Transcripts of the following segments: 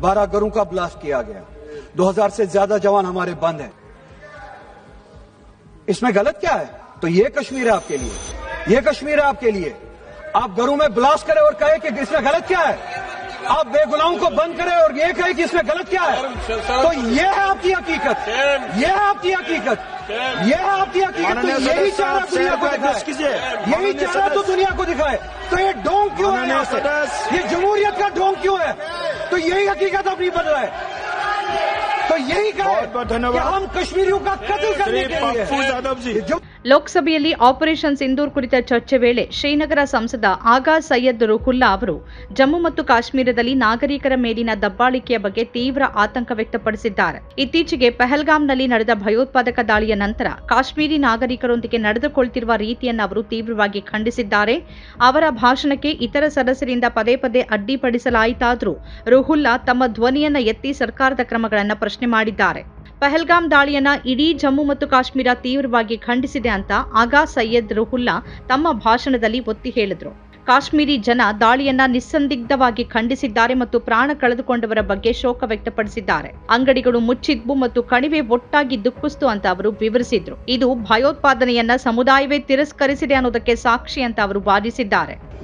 بارہ گھروں کا بلاسٹ کیا گیا۔ دو ہزار سے زیادہ جوان ہمارے بند ہیں۔ اس میں غلط کیا ہے؟ تو یہ کشمیر ہے آپ کے لیے۔ یہ کشمیر ہے آپ کے لیے۔ آپ گھروں میں بلاسٹ کریں اور کہے کہ اس میں غلط کیا ہے۔ آپ بے گناہوں کو بند کریں اور یہ کہے کہ اس میں غلط کیا ہے۔ تو یہ ہے آپ کی حقیقت۔ یہ ہے آپ کی حقیقت۔ یہ ہے آپ کی حقیقت۔ یہی چارہ دنیا کو دکھائے۔ یہی چارہ تو دنیا کو دکھائے۔ تو یہ ڈونگ کیوں ہے یہ جمہوریت کا ڈونگ کیوں ہے؟ یہی حقیقت اپنی بن رہا ہے۔ تو یہی کہ ہم کشمیریوں کا قتل کرنے کے لیے ಲೋಕಸಭೆಯಲ್ಲಿ ಆಪರೇಷನ್ ಸಿಂಧೂರ್ ಕುರಿತ ಚರ್ಚೆ ವೇಳೆ ಶ್ರೀನಗರ ಸಂಸದ ಆಗಾ ಸೈಯದ್ ರುಹುಲ್ಲಾ ಅವರು ಜಮ್ಮು ಮತ್ತು ಕಾಶ್ಮೀರದಲ್ಲಿ ನಾಗರಿಕರ ಮೇಲಿನ ದಬ್ಬಾಳಿಕೆಯ ಬಗ್ಗೆ ತೀವ್ರ ಆತಂಕ ವ್ಯಕ್ತಪಡಿಸಿದ್ದಾರೆ. ಇತ್ತೀಚೆಗೆ ಪೆಹಲ್ಗಾಂನಲ್ಲಿ ನಡೆದ ಭಯೋತ್ಪಾದಕ ದಾಳಿಯ ನಂತರ ಕಾಶ್ಮೀರಿ ನಾಗರಿಕರೊಂದಿಗೆ ನಡೆದುಕೊಳ್ತಿರುವ ರೀತಿಯನ್ನು ಅವರು ತೀವ್ರವಾಗಿ ಖಂಡಿಸಿದ್ದಾರೆ. ಅವರ ಭಾಷಣಕ್ಕೆ ಇತರ ಸದಸ್ಯರಿಂದ ಪದೇ ಪದೇ ಅಡ್ಡಿಪಡಿಸಲಾಯಿತಾದರೂ ರುಹುಲ್ಲಾ ತಮ್ಮ ಧ್ವನಿಯನ್ನ ಎತ್ತಿ ಸರ್ಕಾರದ ಕ್ರಮಗಳನ್ನು ಪ್ರಶ್ನೆ ಮಾಡಿದ್ದಾರೆ. ಪಹಲ್ಗಾಮ್ ದಾಳಿಯನ್ನ ಇಡೀ ಜಮ್ಮು ಮತ್ತು ಕಾಶ್ಮೀರ ತೀವ್ರವಾಗಿ ಖಂಡಿಸಿದೆ ಅಂತ ಆಗಾ ಸಯ್ಯದ್ ರುಹುಲ್ಲಾ ತಮ್ಮ ಭಾಷಣದಲ್ಲಿ ಒತ್ತಿ ಹೇಳಿದರು. ಕಾಶ್ಮೀರಿ ಜನ ದಾಳಿಯನ್ನ ನಿಸ್ಸಂದಿಗ್ಧವಾಗಿ ಖಂಡಿಸಿದ್ದಾರೆ ಮತ್ತು ಪ್ರಾಣ ಕಳೆದುಕೊಂಡವರ ಬಗ್ಗೆ ಶೋಕ ವ್ಯಕ್ತಪಡಿಸಿದ್ದಾರೆ. ಅಂಗಡಿಗಳು ಮುಚ್ಚಿದ್ವು ಮತ್ತು ಕಣಿವೆ ಒಟ್ಟಾಗಿ ದುಃಖಿಸ್ತು ಅಂತ ಅವರು ವಿವರಿಸಿದ್ರು. ಇದು ಭಯೋತ್ಪಾದನೆಯನ್ನ ಸಮುದಾಯವೇ ತಿರಸ್ಕರಿಸಿದೆ ಅನ್ನೋದಕ್ಕೆ ಸಾಕ್ಷಿ ಅಂತ ಅವರು ವಾದಿಸಿದ್ದಾರೆ.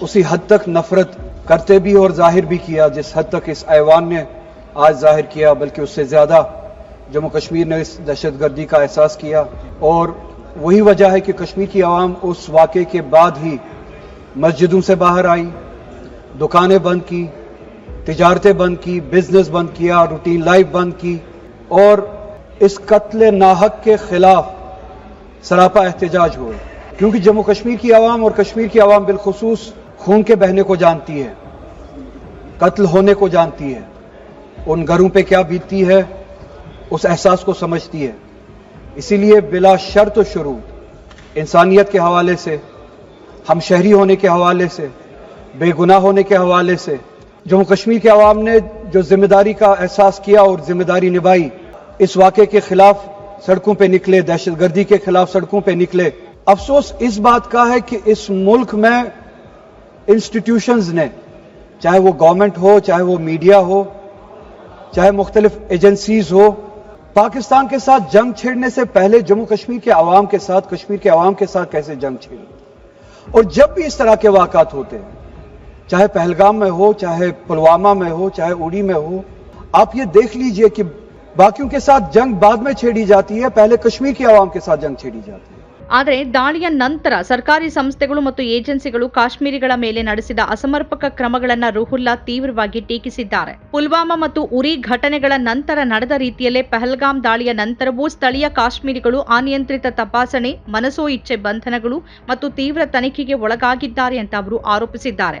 ಉಸಿ ಹದ್ ತಕ್ ನಫರತ್ کرتے بھی اور ظاہر بھی کیا، جس حد تک اس ایوان نے آج ظاہر کیا، بلکہ اس سے زیادہ جموں کشمیر نے اس دہشت گردی کا احساس کیا۔ اور وہی وجہ ہے کہ کشمیر کی عوام اس واقعے کے بعد ہی مسجدوں سے باہر آئی، دکانیں بند کی، تجارتیں بند کی بزنس بند کیا روٹین لائف بند کی۔ اور اس قتل ناحق کے خلاف سراپا احتجاج ہوئے۔ کیونکہ جموں کشمیر کی عوام اور کشمیر کی عوام بالخصوص خون کے بہنے کو جانتی ہے، قتل ہونے کو جانتی ہے، ان گھروں پہ کیا بیتتی ہے، اس احساس کو سمجھتی ہے۔ اسی لیے بلا شرط و شروع انسانیت کے حوالے سے، ہم شہری ہونے کے حوالے سے، بے گناہ ہونے کے حوالے سے، جموں کشمیر کے عوام نے جو ذمہ داری کا احساس کیا اور ذمہ داری نبھائی، اس واقعے کے خلاف سڑکوں پہ نکلے، دہشت گردی کے خلاف سڑکوں پہ نکلے۔ افسوس اس بات کا ہے کہ اس ملک میں انسٹیٹیوشنز نے، چاہے وہ گورنمنٹ ہو، چاہے وہ میڈیا ہو، چاہے مختلف ایجنسیز ہو، پاکستان کے ساتھ جنگ چھیڑنے سے پہلے جموں کشمیر کے عوام کے ساتھ، کشمیر کے عوام کے ساتھ کیسے جنگ چھیڑی اور جب بھی اس طرح کے واقعات ہوتے ہیں، چاہے پہلگام میں ہو، چاہے پلوامہ میں ہو، چاہے اوڑی میں ہو، آپ یہ دیکھ لیجیے کہ باقیوں کے ساتھ جنگ بعد میں چھیڑی جاتی ہے، پہلے کشمیر کی عوام کے ساتھ جنگ چھیڑی جاتی ہے۔ ಆದರೆ ದಾಳಿಯ ನಂತರ ಸರ್ಕಾರಿ ಸಂಸ್ಥೆಗಳು ಮತ್ತು ಏಜೆನ್ಸಿಗಳು ಕಾಶ್ಮೀರಿಗಳ ಮೇಲೆ ನಡೆಸಿದ ಅಸಮರ್ಪಕ ಕ್ರಮಗಳನ್ನು ರುಹುಲ್ಲಾ ತೀವ್ರವಾಗಿ ಟೀಕಿಸಿದ್ದಾರೆ. ಪುಲ್ವಾಮಾ ಮತ್ತು ಉರಿ ಘಟನೆಗಳ ನಂತರ ನಡೆದ ರೀತಿಯಲ್ಲೇ ಪಹಲ್ಗಾಮ್ ದಾಳಿಯ ನಂತರವೂ ಸ್ಥಳೀಯ ಕಾಶ್ಮೀರಿಗಳು ಅನಿಯಂತ್ರಿತ ತಪಾಸಣೆ, ಮನಸೋ ಇಚ್ಛೆ ಬಂಧನಗಳು ಮತ್ತು ತೀವ್ರ ತನಿಖೆಗೆ ಒಳಗಾಗಿದ್ದಾರೆ ಅಂತ ಅವರು ಆರೋಪಿಸಿದ್ದಾರೆ.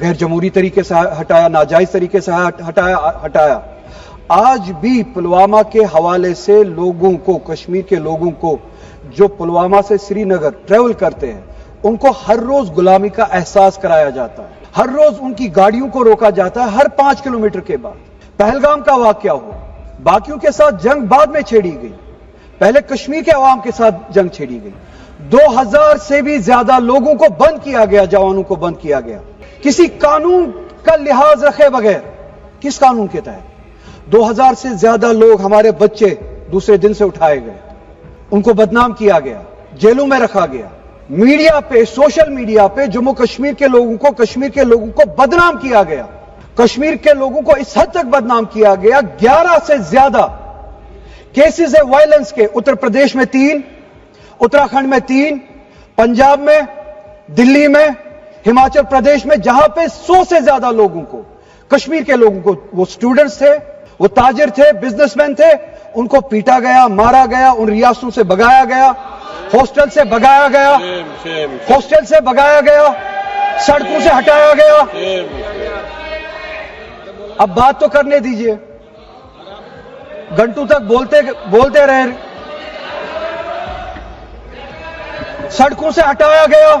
غیر جمہوری طریقے سے ہٹایا، ناجائز طریقے سے ہٹایا ہٹایا۔ آج بھی پلوامہ کے حوالے سے لوگوں کو، کشمیر کے لوگوں کو جو پلوامہ سے سری نگر ٹریول کرتے ہیں، ان کو ہر روز غلامی کا احساس کرایا جاتا ہے۔ ہر روز ان کی گاڑیوں کو روکا جاتا ہے ہر پانچ کلومیٹر کے بعد۔ پہلگام کا واقعہ ہوا۔ باقیوں کے ساتھ جنگ بعد میں چھیڑی گئی۔ پہلے کشمیر کے عوام کے ساتھ جنگ چھیڑی گئی۔ دو ہزار سے بھی زیادہ لوگوں کو بند کیا گیا، جوانوں کو بند کیا گیا۔ کسی قانون کا لحاظ رکھے بغیر کس قانون کے تحت؟ دو ہزار سے زیادہ لوگ ہمارے بچے دوسرے دن سے اٹھائے گئے، ان کو بدنام کیا گیا، جیلوں میں رکھا گیا۔ میڈیا پہ، سوشل میڈیا پہ جموں کشمیر کے لوگوں کو، کشمیر کے لوگوں کو بدنام کیا گیا۔ کشمیر کے لوگوں کو اس حد تک بدنام کیا گیا، گیارہ سے زیادہ کیسز ہے وائلنس کے۔ اتر پردیش میں تین، اتراکھنڈ میں تین، پنجاب میں، دلی میں ہماچل پردیش میں جہاں پہ سو سے زیادہ لوگوں کو کشمیر کے لوگوں کو وہ اسٹوڈنٹس تھے وہ تاجر تھے بزنس مین تھے ان کو پیٹا گیا مارا گیا ان ریاستوں سے بگایا گیا ہاسٹل سے بگایا گیا ہاسٹل سے بگایا گیا سڑکوں سے ہٹایا گیا۔ اب بات تو کرنے دیجیے۔ گھنٹوں تک بولتے بولتے رہے۔ سڑکوں سے ہٹایا گیا۔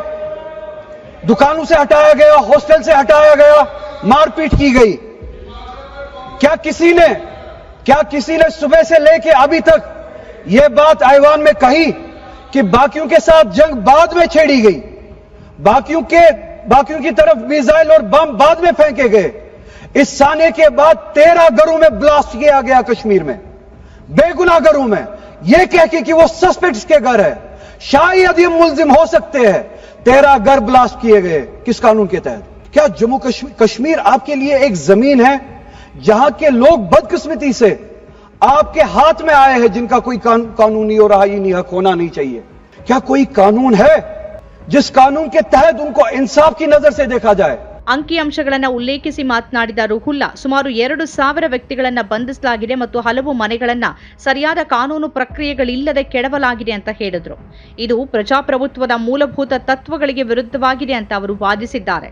دکانوں سے ہٹایا گیا، ہاسٹل سے ہٹایا گیا، مار پیٹ کی گئی۔ کیا کسی نے، کیا کسی نے صبح سے لے کے ابھی تک یہ بات آئیوان میں کہی کہ باقیوں کے ساتھ جنگ بعد میں چھیڑی گئی؟ باقیوں کے، باقیوں کی طرف میزائل اور بم بعد میں پھینکے گئے۔ اس سانے کے بعد تیرہ گھروں میں بلاسٹ کیا گیا کشمیر میں۔ بے گناہ گھروں میں۔ یہ کہہ کے کہ وہ سسپیکٹس کے گھر ہے۔ شاید یہ ملزم ہو سکتے ہیں۔ تیرہ گھر بلاسٹ کیے گئے کس قانون کے تحت؟ کیا جموں کشمیر آپ کے لیے ایک زمین ہے جہاں کے لوگ بدقسمتی سے آپ کے ہاتھ میں آئے ہیں جن کا کوئی قانونی اور آئینی حق ہونا نہیں چاہیے؟ کیا کوئی قانون ہے جس قانون کے تحت ان کو انصاف کی نظر سے دیکھا جائے؟ ಅಂಕಿಅಂಶಗಳನ್ನು ಉಲ್ಲೇಖಿಸಿ ಮಾತನಾಡಿದ ರುಹುಲ್ಲಾ, ಸುಮಾರು ಎರಡು ಸಾವಿರ ವ್ಯಕ್ತಿಗಳನ್ನು ಬಂಧಿಸಲಾಗಿದೆ ಮತ್ತು ಹಲವು ಮನೆಗಳನ್ನು ಸರಿಯಾದ ಕಾನೂನು ಪ್ರಕ್ರಿಯೆಗಳಿಲ್ಲದೆ ಕೆಡವಲಾಗಿದೆ ಅಂತ ಹೇಳಿದರು. ಇದು ಪ್ರಜಾಪ್ರಭುತ್ವದ ಮೂಲಭೂತ ತತ್ವಗಳಿಗೆ ವಿರುದ್ಧವಾಗಿದೆ ಅಂತ ಅವರು ವಾದಿಸಿದ್ದಾರೆ.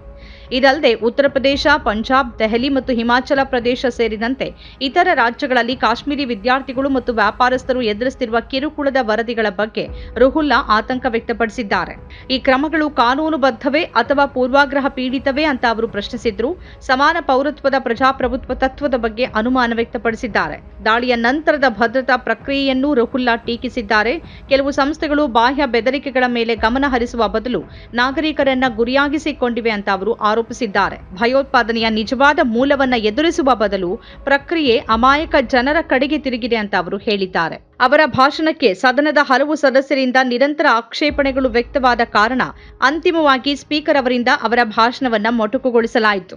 ಇದಲ್ಲದೆ ಉತ್ತರ ಪ್ರದೇಶ, ಪಂಜಾಬ್, ದೆಹಲಿ ಮತ್ತು ಹಿಮಾಚಲ ಪ್ರದೇಶ ಸೇರಿದಂತೆ ಇತರ ರಾಜ್ಯಗಳಲ್ಲಿ ಕಾಶ್ಮೀರಿ ವಿದ್ಯಾರ್ಥಿಗಳು ಮತ್ತು ವ್ಯಾಪಾರಸ್ಥರು ಎದುರಿಸುತ್ತಿರುವ ಕಿರುಕುಳದ ವರದಿಗಳ ಬಗ್ಗೆ ರುಹುಲ್ಲಾ ಆತಂಕ ವ್ಯಕ್ತಪಡಿಸಿದ್ದಾರೆ. ಈ ಕ್ರಮಗಳು ಕಾನೂನುಬದ್ಧವೇ ಅಥವಾ ಪೂರ್ವಾಗ್ರಹ ಪೀಡಿತವೇ ಅಂತ ಅವರು ಪ್ರಶ್ನಿಸಿದ್ರು. ಸಮಾನ ಪೌರತ್ವದ ಪ್ರಜಾಪ್ರಭುತ್ವ ತತ್ವದ ಬಗ್ಗೆ ಅನುಮಾನ ವ್ಯಕ್ತಪಡಿಸಿದ್ದಾರೆ. ದಾಳಿಯ ನಂತರದ ಭದ್ರತಾ ಪ್ರಕ್ರಿಯೆಯನ್ನು ರುಹುಲ್ಲಾ ಟೀಕಿಸಿದ್ದಾರೆ. ಕೆಲವು ಸಂಸ್ಥೆಗಳು ಬಾಹ್ಯ ಬೆದರಿಕೆಗಳ ಮೇಲೆ ಗಮನ ಹರಿಸುವ ಬದಲು ನಾಗರಿಕರನ್ನ ಗುರಿಯಾಗಿಸಿಕೊಂಡಿವೆ ಅಂತ ಅವರು ಆರೋಪಿಸಿದ್ದಾರೆ. ಭಯೋತ್ಪಾದನೆಯ ನಿಜವಾದ ಮೂಲವನ್ನ ಎದುರಿಸುವ ಬದಲು ಪ್ರಕ್ರಿಯೆ ಅಮಾಯಕ ಜನರ ಕಡೆಗೆ ತಿರುಗಿದೆ ಅಂತ ಅವರು ಹೇಳಿದ್ದಾರೆ. ಅವರ ಭಾಷಣಕ್ಕೆ ಸದನದ ಹಲವು ಸದಸ್ಯರಿಂದ ನಿರಂತರ ಆಕ್ಷೇಪಣೆಗಳು ವ್ಯಕ್ತವಾದ ಕಾರಣ ಅಂತಿಮವಾಗಿ ಸ್ಪೀಕರ್ ಅವರಿಂದ ಅವರ ಭಾಷಣವನ್ನ ಮೊಟಕುಗೊಳಿಸಲಾಯಿತು.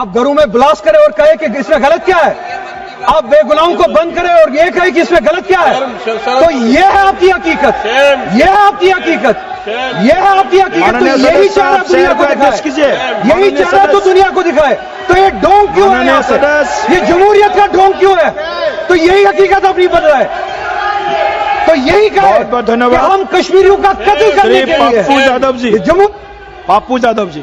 آپ گھروں میں بلاس کرے اور کہے کہ اس میں غلط کیا ہے؟ آپ بے گناہوں کو بند کرے اور یہ کہے کہ اس میں غلط کیا ہے؟ تو یہ ہے آپ کی حقیقت۔ یہ ہے آپ کی حقیقت۔ یہ ہے آپ کی حقیقت۔ یہی چارہ دنیا کو دکھائے۔ یہی چارہ تو دنیا کو دکھائے۔ تو یہ ڈونگ کیوں ہے یہ جمہوریت کا ڈونگ کیوں ہے؟ تو یہی حقیقت اپنی نہیں بن ہے تو یہی کہ ہم کشمیریوں کا قتل کرنے کے لیے پاپو جی۔ پاپو یادو جی۔